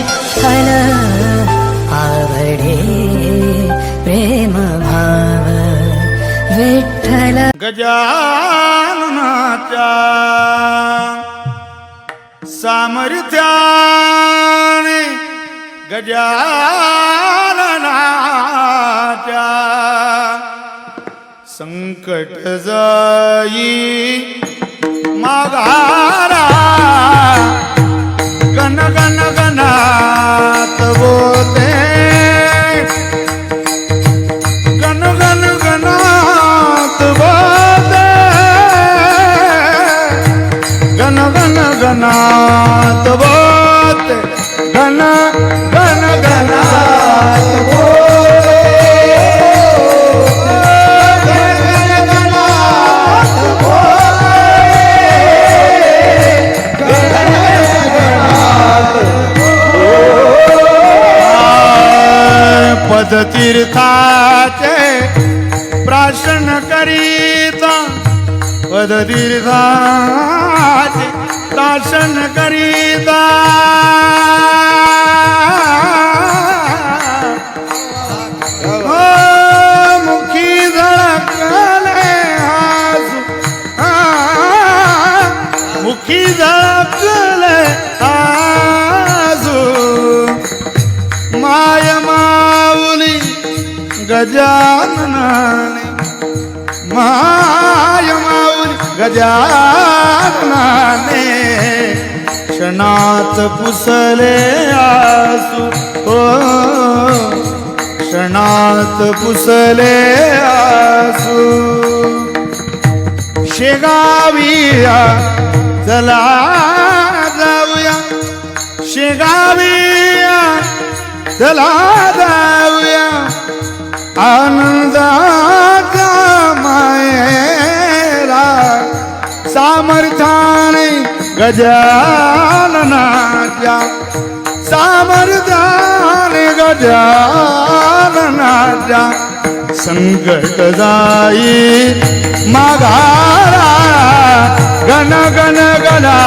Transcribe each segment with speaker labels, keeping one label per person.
Speaker 1: विठ्ठल आवडे प्रेम भाव विठ्ठल
Speaker 2: गजाननाच्या सामर्थ्याने गजाननाच्या संकट जाई गणात बोते. गण गण गणात पदतीर्थाचे प्राशन करीता. पदतीर्था प्राशन करीता। हो, मुखी माय माऊली गजाननाने माय माऊली गजाननाने क्षणात पुसले आसू. हो क्षणात पुसले आसू. शेगाविया चला जाऊया. शेगाविया चला जाऊया. आनंदाचा मायेला सामर्थ्याने गजाननाच्या सामर्थ्याने गजाननाच्या संकट जाई माघारा गण गण गणा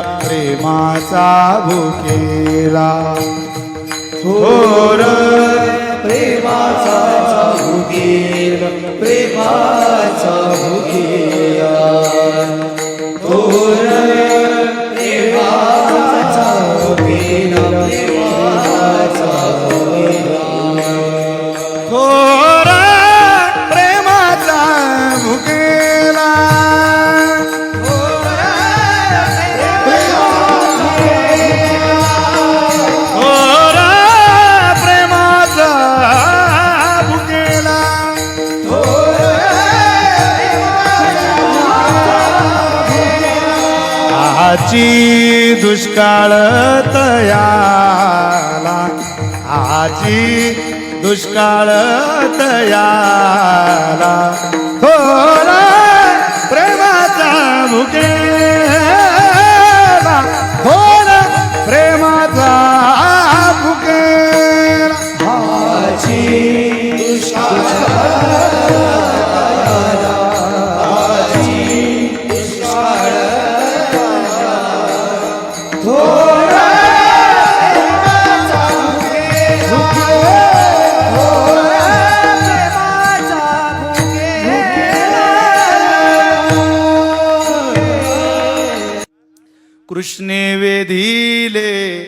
Speaker 3: प्रेमाचा
Speaker 2: भुकेला. थोर प्रेमाचा भुकेला प्रेमाचा भुकेला. आची दुष्काळ तयाला. आची दुष्काळ तयाला. थोडा प्रेमाचा
Speaker 3: मुके
Speaker 2: कृष्णे वेधिले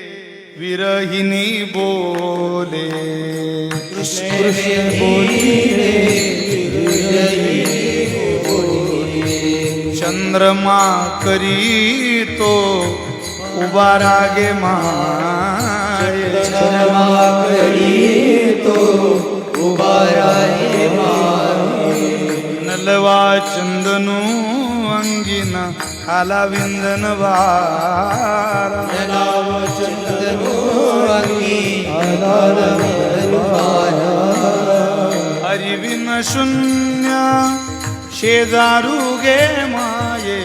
Speaker 2: विरहिणी बोले. चंद्रमा करीतो उभा रागे माये.
Speaker 3: तो उभा राहे
Speaker 2: नलवा चंदनू अंगिन आला विंदन वारा
Speaker 3: नाव चंदनो अंगी
Speaker 2: हरिविन शून्य शेजारू गे माये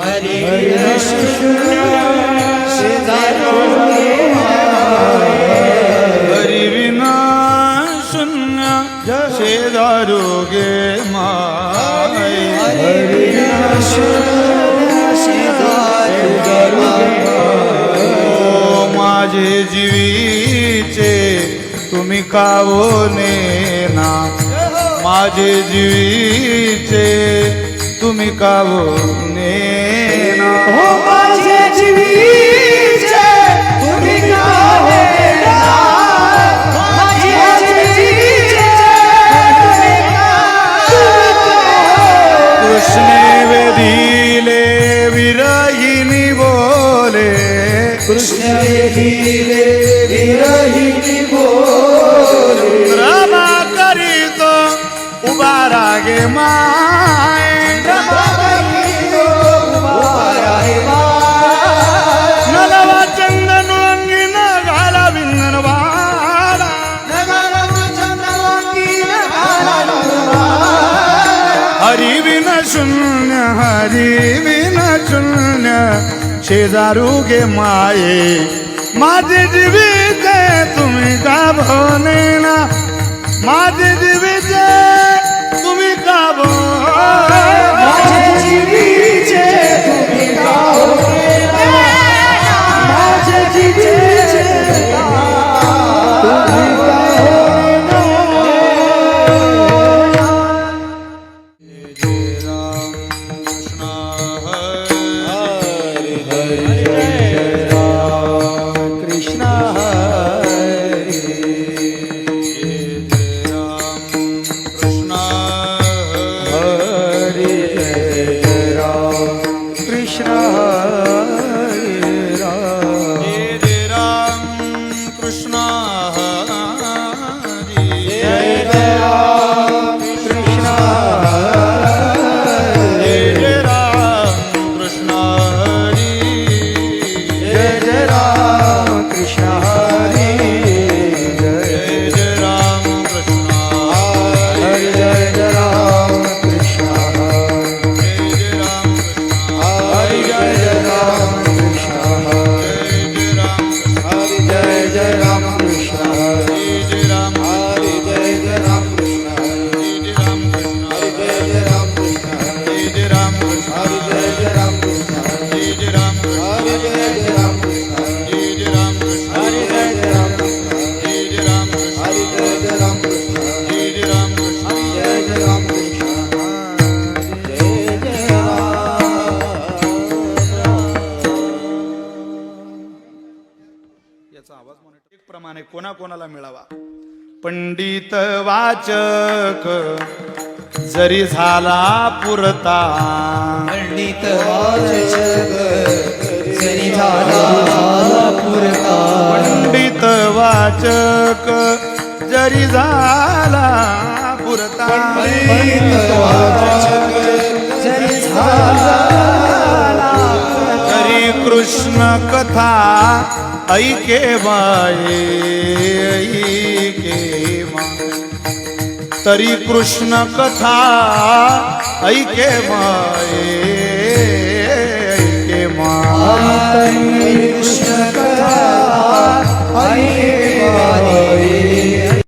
Speaker 3: हरी
Speaker 2: हरिविन माझे जीवीचे तुम्ही कावने ना. माझे जीवीचे तुम्ही कावने ना.
Speaker 3: माझे जीवीचे तुम्ही काहे माझे जीवीचे तुम्ही
Speaker 2: कृष्णे वेदिले बोले.
Speaker 3: कृष्ण वेदिले विरहिणी बोले।
Speaker 2: रमा करीतो उभा रागे माय। नलवा चंदन अंगिन घाला विंदन वारा हरी विन शून्य हरी विन शून्य शेजारू गे माये। माझे जीविते तुम्ही का भवनेना माझे जीविते तुम्ही का
Speaker 3: हरे
Speaker 2: प्रमाणे कोणाकोणाला मिळावा? पंडित वाचक जरी झाला पुरता
Speaker 3: पंडित वाचक जरी झाला पुरता
Speaker 2: पंडित वाचक जरी झाला पुरता
Speaker 3: पंडित वाचक કૃષ્ણ કથા
Speaker 2: ઐ કેવાય તરી કૃષ્ણ કથા ઐ કેવાય કેમાં કૃષ્ણ કથા ઐ કેવાય